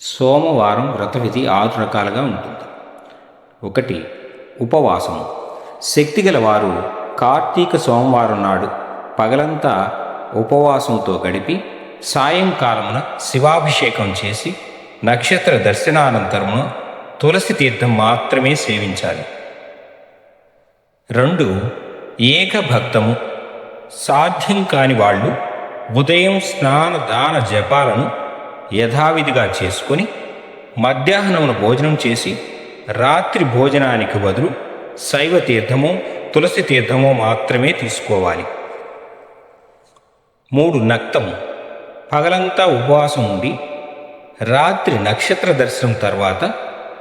సోమవారం వ్రత విధి ఆరు రకాలుగా ఉంటుంది. ఒకటి ఉపవాసం. శక్తిగల వారు కార్తీక సోమవారం నాడు పగలంతా ఉపవాసంతో గడిపి సాయంకాలమున శివాభిషేకం చేసి నక్షత్ర దర్శనానంతరమున తులసి తీర్థం మాత్రమే సేవించాలి. రెండు ఏకభక్తము. సాధ్యం కాని వాళ్ళు ఉదయం స్నాన దాన జపాలను యథావిధిగా చేసుకొని మధ్యాహ్నమున భోజనం చేసి రాత్రి భోజనానికి బదులు శైవ తీర్థమో తులసి తీర్థమో మాత్రమే తీసుకోవాలి. మూడు నక్తము. పగలంతా ఉపవాసం ఉండి రాత్రి నక్షత్ర దర్శనం తర్వాత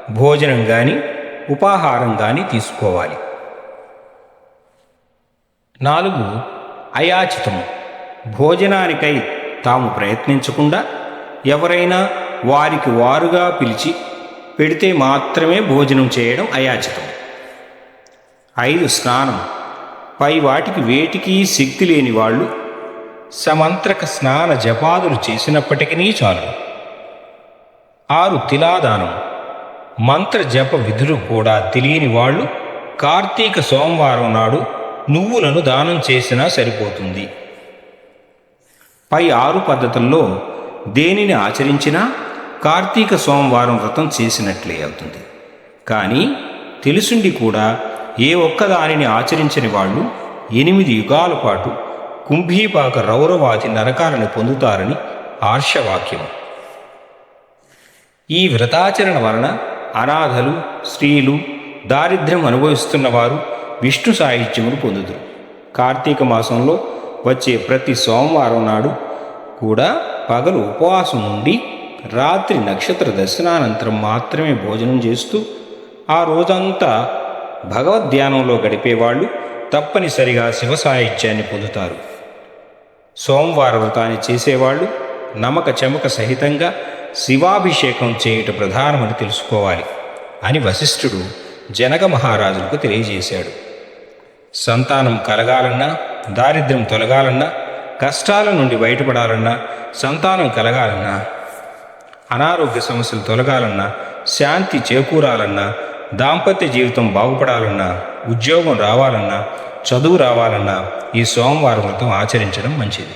భోజనం కానీ ఉపాహారం కానీ తీసుకోవాలి. నాలుగు అయాచితము. భోజనానికై తాము ప్రయత్నించకుండా ఎవరైనా వారికి వారుగా పిలిచి పెడితే మాత్రమే భోజనం చేయడం అయాచితం. ఐదు స్నానం. పై వాటికి వేటికి శక్తి లేని వాళ్ళు సమంత్రక స్నాన జపాదులు చేసినప్పటికీ చాలు ఆరు తిలాదానం. మంత్ర జప విధులు కూడా తెలియని వాళ్ళు కార్తీక సోమవారం నాడు నువ్వులను దానం చేసినా సరిపోతుంది. పై ఆరు పద్ధతుల్లో దేనిని ఆచరించినా కార్తీక సోమవారం వ్రతం చేసినట్లే అవుతుంది. కానీ తెలుసుండి కూడా ఏ ఒక్కదానిని ఆచరించని వాళ్ళు ఎనిమిది యుగాల పాటు కుంభీపాక రౌరవాది నరకాలను పొందుతారని ఆర్షవాక్యం. ఈ వ్రతాచరణ వలన అనాథలు స్త్రీలు దారిద్ర్యం అనుభవిస్తున్న వారు విష్ణు సాహిత్యమును పొందుదురు. కార్తీక మాసంలో వచ్చే ప్రతి సోమవారం నాడు కూడా పగలు ఉపవాసం ఉండి రాత్రి నక్షత్ర దర్శనానంతరం మాత్రమే భోజనం చేస్తూ ఆ రోజంతా భగవద్ధ్యానంలో గడిపేవాళ్ళు తప్పనిసరిగా శివ సాహిత్యాన్ని పొందుతారు. సోమవార వ్రతాన్ని చేసేవాళ్ళు నమక చెమక సహితంగా శివాభిషేకం చేయుట ప్రధానమని తెలుసుకోవాలి అని వశిష్ఠుడు జనక మహారాజులకు తెలియజేశాడు. సంతానం కలగాలన్నా దారిద్ర్యం తొలగాలన్నా కష్టాల నుండి బయటపడాలన్నా సంతానం కలగాలన్నా అనారోగ్య సమస్యలు తొలగాలన్నా శాంతి చేకూరాలన్నా దాంపత్య జీవితం బాగుపడాలన్నా ఉద్యోగం రావాలన్నా చదువు రావాలన్నా ఈ సోమవారం వ్రతం ఆచరించడం మంచిది.